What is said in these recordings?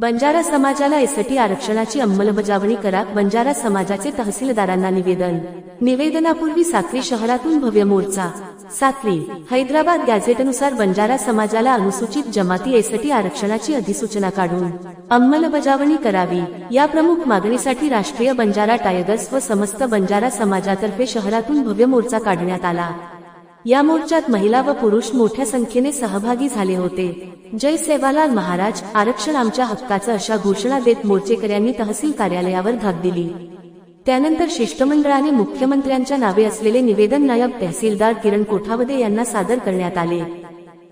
बंजारा समाजाला एसटी आरक्षणाची अंमलबजावणी करा बंजारा समाजाचे तहसीलदारांना निवेदन. निवेदनापूर्वी साक्री शहरातून भव्य मोर्चा. साक्री हैदराबाद गॅझेटनुसार बंजारा समाजाला अनुसूचित जमाती एसटी आरक्षणाची अधिसूचना काढून अंमलबजावणी करावी. या प्रमुख मागणीसाठी राष्ट्रीय बंजारा टायगर्स व समस्त बंजारा समाजातर्फे शहरातून भव्य मोर्चा काढण्यात आला. या मोर्चात महिला व पुरुष मोठ्या संख्येने सहभागी झाले होते. जय सेवालाल महाराज आरक्षण आमच्या हक्काचं अशा घोषणा देत मोर्चेकऱ्यांनी तहसील कार्यालयावर धाक दिली. त्यानंतर शिष्टमंडळाने मुख्यमंत्र्यांच्या नावे असलेले निवेदन नायब तहसीलदार किरण कोठावदे यांना सादर करण्यात आले.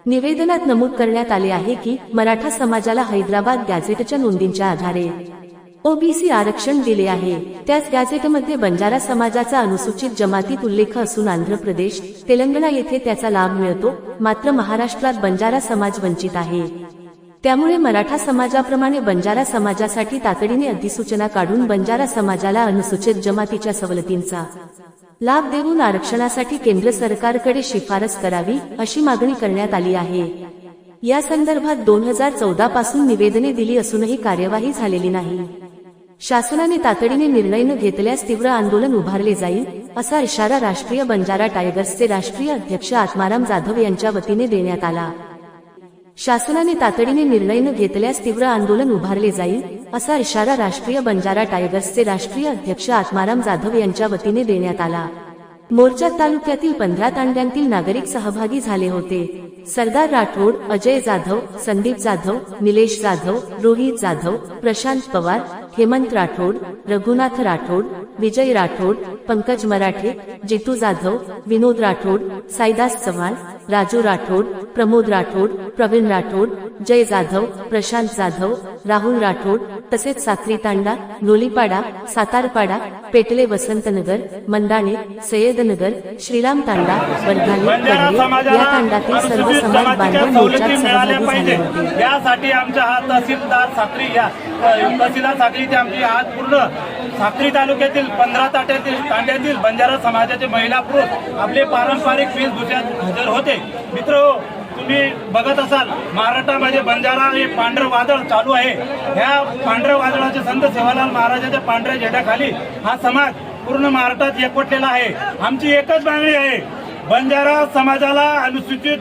निवेदनात नमूद करण्यात आले आहे की मराठा समाजाला हैदराबाद गॅझेटच्या नोंदींच्या आधारे ओबीसी आरक्षण दिले आहे. त्याच गॅझेटमध्ये बंजारा समाजाचा अनुसूचित जमातीत उल्लेख असून आंध्र प्रदेश तेलंगणा येथे त्याचा लाभ मिळतो मात्र महाराष्ट्रात बंजारा समाज वंचित आहे. त्यामुळे मराठा समाजाप्रमाणे बंजारा समाजासाठी तातडीने अधिसूचना काढून बंजारा समाजाला अनुसूचित जमातीच्या सवलतींचा लाभ देऊन आरक्षणासाठी केंद्र सरकारकडे शिफारस करावी अशी मागणी करण्यात आली आहे. या संदर्भात दोन हजार चौदा पासून निवेदने दिली असूनही कार्यवाही झालेली नाही. शासनाने तातडीने निर्णय न घेतल्यास तीव्र आंदोलन उभारले जाईल असा इशारा राष्ट्रीय बंजारा टायगर्सचे राष्ट्रीय अध्यक्ष आत्माराम जाधव यांच्या वतीने देण्यात आला. शासनाने तातडीने निर्णय न घेतल्यास तीव्र आंदोलन उभारले जाईल असा इशारा राष्ट्रीय बंजारा टायगर्सचे राष्ट्रीय अध्यक्ष आत्माराम जाधव यांच्या वतीने देण्यात आला. मोर्चात तालुक्यातील पंधरा तांड्यांतील नागरिक सहभागी झाले होते. सरदार राठोड अजय जाधव संदीप जाधव निलेश जाधव रोहित जाधव प्रशांत पवार हेमंत राठोड रघुनाथ राठोड विजय राठोड पंकज मराठे जितू जाधव विनोद राठोड साईदास चव्हाण राजू राठोड प्रमोद राठोड प्रवीण राठोड जय जाधव प्रशांत जाधव राहुल राठोड तसेच साक्री तांडा लोलीपाडा सातारपाडा पेटले वसंतनगर मंदाणे सय्यदनगर श्रीराम तांडा समाजाला या तांडातील सर्व समाज बांधव मोर्चात सहभागी पाहिजे. झाले होते. यासाठी आमचा हा तहसीलदार साक्री या तहसीलदार साक्री इथे आमची आज पूर्ण साक्री तालुक्यातील पंधरा ताट्यातील तांड्यातील बंजारा समाजाचे महिला पुरुष आपले पारंपरिक वेशभूषात हजर होते. मित्र तुम्ही बघत असाल महाराष्ट्रामध्ये म्हणजे बंजारा हे पांढरं वादळ चालू आहे. ह्या पांढऱ्या वादळाचे संत सेवालाल महाराजाच्या पांढऱ्या झेंड्याखाली हा समाज पूर्ण महाराष्ट्रात एकवटलेला आहे. आमची एकच मागणी आहे. बंजारा समाजाला अनुसूचित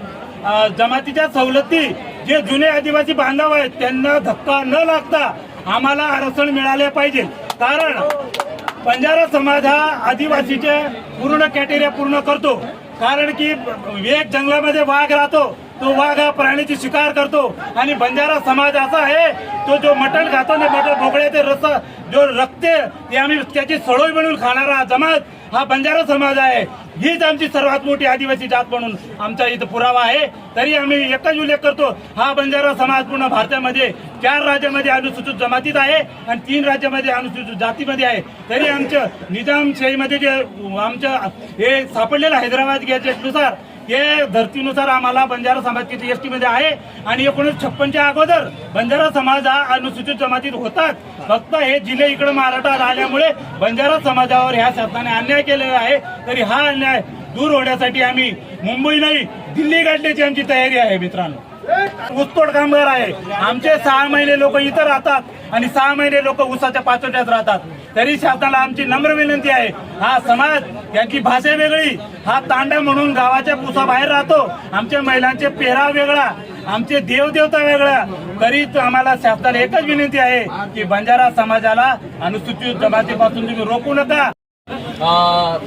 जमातीच्या सवलती जे जुने आदिवासी बांधव आहेत त्यांना धक्का न लागता आम्हाला आरक्षण मिळाले पाहिजे. कारण बंजारा समाज हा आदिवासीचे पूर्ण कॅटेरिया पूर्ण करतो. कारण की एक जंगलामध्ये वाघ राहतो. तो वाघ हा प्राण्याची शिकार करतो. आणि बंजारा समाज असा आहे तो जो मटण खातो ना मटण भोकळ्याचे रस जो रक्ते ते आम्ही त्याची सळोई बनवून खाणारा जमात हा बंजारा समाज आहे. हीच आमची सर्वात मोठी आदिवासी जात म्हणून आमचा इथं पुरावा आहे. तरी आम्ही एकच उल्लेख करतो हा बंजारा समाज पूर्ण भारतामध्ये चार राज्यामध्ये अनुसूचित जमातीत आहे आणि तीन राज्यामध्ये अनुसूचित जातीमध्ये आहे. तरी आमच्या निजामशाहीमध्ये जे आमच्या हे सापडलेलं हैदराबाद गॅजेटनुसार हे धर्तीनुसार आम्हाला बंजारा समाज किती एसमध्ये आहे. आणि एकोणीसशे छप्पनच्या अगोदर बंजारा समाज हा अनुसूचित जमातीत होतात. फक्त हे जिल्हे इकडे महाराष्ट्रात आल्यामुळे बंजारा समाजावर ह्या शासनाने अन्याय केलेला आहे. तरी हा अन्याय दूर होण्यासाठी आम्ही मुंबई नाही दिल्ली गाठण्याची आमची तयारी आहे मित्रांनो. ऊसतोड कामगार आहे. आमचे सहा महिने लोक इथं राहतात आणि सहा महिने लोक ऊसाच्या पाचोट्यात राहतात. तरी शासनाला आमची नम्र विनंती आहे हा समाज यांची भाषा वेगळी हा तांडा म्हणून गावाच्या पुसाबाहेर राहतो. आमच्या महिलांचे पेहराव वेगळा आमचे देवदेवता वेगळा. तरी आम्हाला शासनाला एकच विनंती आहे की बंजारा समाजाला अनुसूचित जमातीपासून तुम्ही रोखू नका.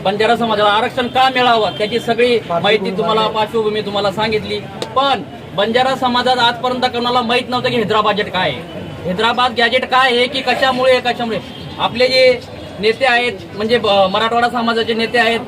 बंजारा समाजाला आरक्षण का मिळावं? त्याची सगळी माहिती तुम्हाला पार्श्वभूमी तुम्हाला सांगितली. पण बंजारा समाजात आजपर्यंत कोणाला माहीत नव्हतं की हैदराबाद गॅजेट काय आहे. हैदराबाद गॅजेट काय आहे की कशामुळे कशामुळे आपले जे नेते आहेत म्हणजे ब- मराठवाडा समाजाचे नेते आहेत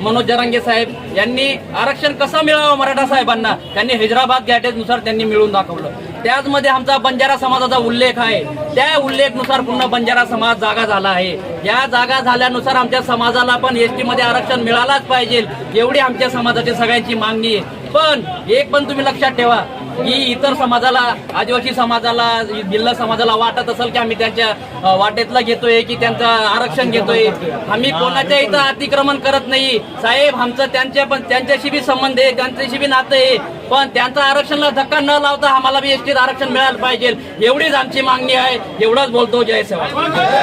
मनोज जरांगे साहेब यांनी आरक्षण कसं मिळावं मराठा साहेबांना? त्यांनी हैदराबाद गॅजेटनुसार त्यांनी मिळून दाखवलं. त्याचमध्ये आमचा बंजारा समाजाचा उल्लेख आहे. त्या उल्लेखनुसार पुन्हा बंजारा समाज जागा झाला आहे. या जागा झाल्यानुसार आमच्या समाजाला पण एसमध्ये आरक्षण मिळालाच पाहिजे. एवढी आमच्या समाजाची सगळ्यांची मागणी आहे. पण एक पण तुम्ही लक्षात ठेवा की इतर समाजाला आदिवासी समाजाला भिल्ल समाजाला वाटत असेल की आम्ही त्यांच्या वाटेतला वाटेतलं घेतोय की त्यांचं आरक्षण घेतोय. आम्ही कोणाच्या इथं अतिक्रमण करत नाही. साहेब आमचं त्यांच्या पण त्यांच्याशी बी संबंध आहे त्यांच्याशी बी नातं आहे. पण त्यांचा आरक्षणला धक्का न लावता आम्हाला बी एसटीत आरक्षण मिळालं पाहिजे. एवढीच आमची मागणी आहे. एवढंच बोलतो. जय सेवा.